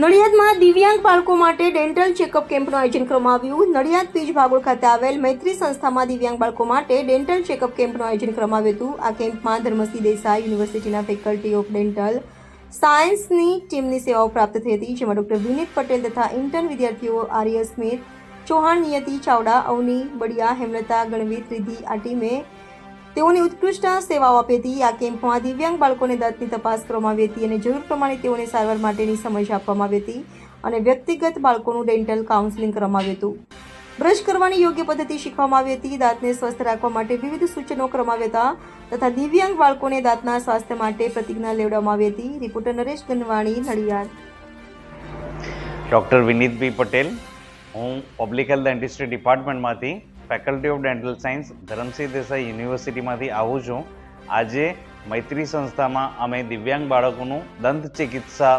નડિયાદમાં દિવ્યાંગ બાળકો માટે ડેન્ટલ ચેકઅપ કેમ્પનું આયોજન કરવામાં આવ્યું. નડિયાદ પીજ ભાગોળ ખાતે આવેલ મૈત્રી સંસ્થામાં દિવ્યાંગ બાળકો માટે ડેન્ટલ ચેકઅપ કેમ્પનું આયોજન કરવામાં આવ્યું હતું. આ કેમ્પમાં ધર્મસિંહ દેસાઈ યુનિવર્સિટીના ફેકલ્ટી ઓફ ડેન્ટલ સાયન્સની ટીમની સેવાઓ પ્રાપ્ત થઈ હતી, જેમાં ડોક્ટર વિનીત પટેલ તથા ઇન્ટર્ન વિદ્યાર્થીઓ આર્ય સ્મિથ ચૌહાણ નિયતિ ચાવડા, અવની બડિયા, હેમલતા ગણવીત, રિધિ આ ટીમે તેઓની ઉત્કૃષ્ટ સેવાઓ આપી હતી. આ કેમ્પમાં દિવ્યાંગ બાળકોને દાંતની તપાસ કરવામાં આવી હતી અને જરૂર પ્રમાણે તેઓને સારવાર માટેની સમજ આપવામાં આવી હતી અને વ્યક્તિગત બાળકોનું ડેન્ટલ કાઉન્સેલિંગ કરવામાં આવ્યું હતું. બ્રશ કરવાની યોગ્ય પદ્ધતિ શીખવામાં આવી હતી. દાંતને સ્વસ્થ રાખવા માટે વિવિધ સૂચનો કરવામાં આવ્યા હતા તથા દિવ્યાંગ બાળકોને દાંતના સ્વાસ્થ્ય માટે પ્રતિજ્ઞા લેવડાવવામાં આવી હતી. રિપોર્ટર નરેશ ગનવાણી, નડિયાદ. ડૉક્ટર વિનીતભાઈ પટેલ, હું public health dentistry ડિપાર્ટમેન્ટમાંથી faculty of dental science Dharamsinh Desai યુનિવર્સિટીમાંથી આવું છું. આજે મૈત્રી સંસ્થામાં અમે દિવ્યાંગ બાળકોનું દંત ચિકિત્સા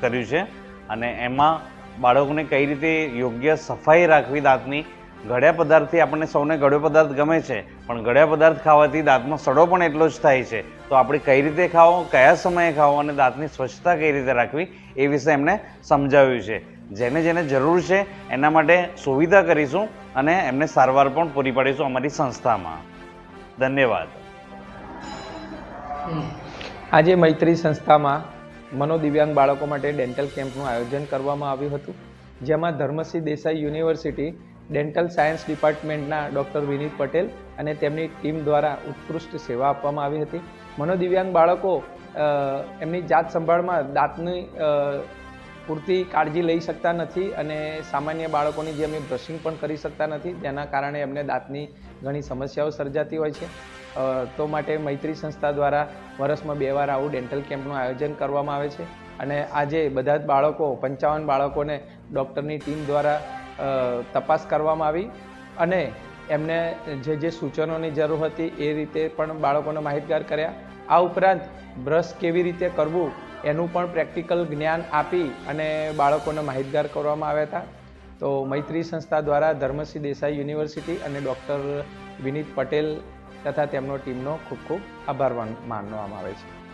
કર્યું છે અને એમાં બાળકોને કઈ રીતે યોગ્ય સફાઈ રાખવી દાંતની, ઘડિયા પદાર્થથી આપણને સૌને ઘડ્યો પદાર્થ ગમે છે, પણ ઘડિયા પદાર્થ ખાવાથી દાંતનો સડો પણ એટલો જ થાય છે. તો આપણે કઈ રીતે ખાવો, કયા સમયે ખાવો અને દાંતની સ્વચ્છતા કઈ રીતે રાખવી, એ વિશે એમને સમજાવ્યું છે. જેને જેને જરૂર છે એના માટે સુવિધા કરીશું અને એમને સારવાર પણ પૂરી પાડીશું અમારી સંસ્થામાં. ધન્યવાદ. આજે મૈત્રી સંસ્થામાં મનોદિવ્યાંગ બાળકો માટે ડેન્ટલ કેમ્પનું આયોજન કરવામાં આવ્યું હતું જેમાં Dharamsinh Desai university dental science ડિપાર્ટમેન્ટના doctor Vinit Patel અને તેમની ટીમ દ્વારા ઉત્કૃષ્ટ સેવા આપવામાં આવી હતી. મનોદિવ્યાંગ બાળકો એમની જાત સંભાળમાં દાંતની પૂરતી કાળજી લઈ શકતા નથી અને સામાન્ય બાળકોની જેમ એ બ્રશિંગ પણ કરી શકતા નથી, જેના કારણે એમને દાંતની ઘણી સમસ્યાઓ સર્જાતી હોય છે. તો માટે મૈત્રી સંસ્થા દ્વારા વર્ષમાં બે વાર આવું ડેન્ટલ કેમ્પનું આયોજન કરવામાં આવે છે. અને આજે બધા જ બાળકો, પંચાવન બાળકોને ડૉક્ટરની ટીમ દ્વારા તપાસ કરવામાં આવી. અને એમને જે જે સૂચનોની જરૂર હતી એ રીતે પણ બાળકોને માહિતગાર કર્યા. આ ઉપરાંત બ્રશ કેવી રીતે કરવું એનું પણ પ્રેક્ટિકલ જ્ઞાન આપી અને બાળકોને માહિતગાર કરવામાં આવ્યા હતા. તો મૈત્રી સંસ્થા દ્વારા ધર્મસિંહ દેસાઈ યુનિવર્સિટી અને ડૉક્ટર વિનીત પટેલ તથા તેમનો ટીમનો ખૂબ ખૂબ આભાર માનવામાં આવે છે.